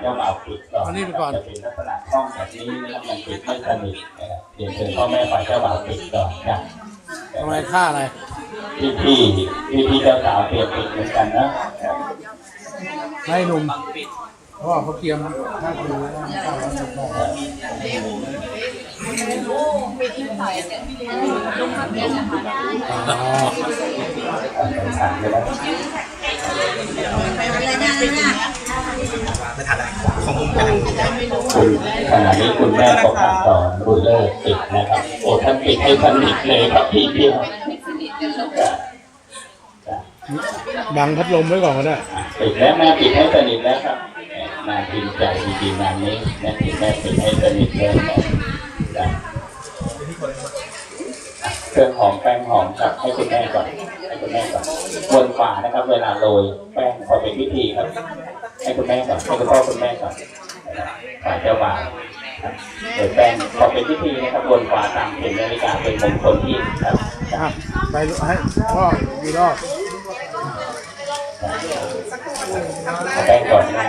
เจ้าบ่าวปิดก่อนเอานี่ไปก่อน จะเป็นลักษณะช่องแบบนี้นะครับมันปิดไม่สนิทนะครับเรียนเชิญพ่อแม่ฝ่ายเจ้าบ่าวปิดก่อนนะทำไมค่าอะไร พี่พี่พี่พี่ๆเจ้าสาวเตรียมปิดเหมือนกันนะให้หนุ่มเพราะว่าเขาเตรียมค่าครูแล้วค่าร้อยสิบบาทอ๋อถามเลยนะไม่ทันแล้ว ของมุมไปทางนู้นแล้วคุณขณะนี้คุณแม่ของทางสอนบุญเลิศปิดนะครับโอ้ท่านปิดให้สนิทเลยครับพี่เดียวบังพัดลมไว้ก่อนก็ได้ปิดแล้วแม่ปิดให้สนิทแล้วครับน่าพิมใจจริงๆงานนี้แม่ปิดแม่ปิดให้สนิทเลยนะ เครื่องหอมแป้งหอมครับให้คุณแม่ก่อนให้คุณแม่ก่อนวนฝานะครับ เวลาโรยแป้งพอเป็นพิธีครับ ให้คุณแม่ก่อนให้คุณพ่อคุณแม่ก่อนฝ่ายเจ้าบ่าวครับโดยแป้งพอเป็นพิธีนะครับวนฝาตามเข็มนาฬิกาเป็นมงคลที่ครับอะไปให้พ่อกี่รอบเอาแป้งก่อนนะ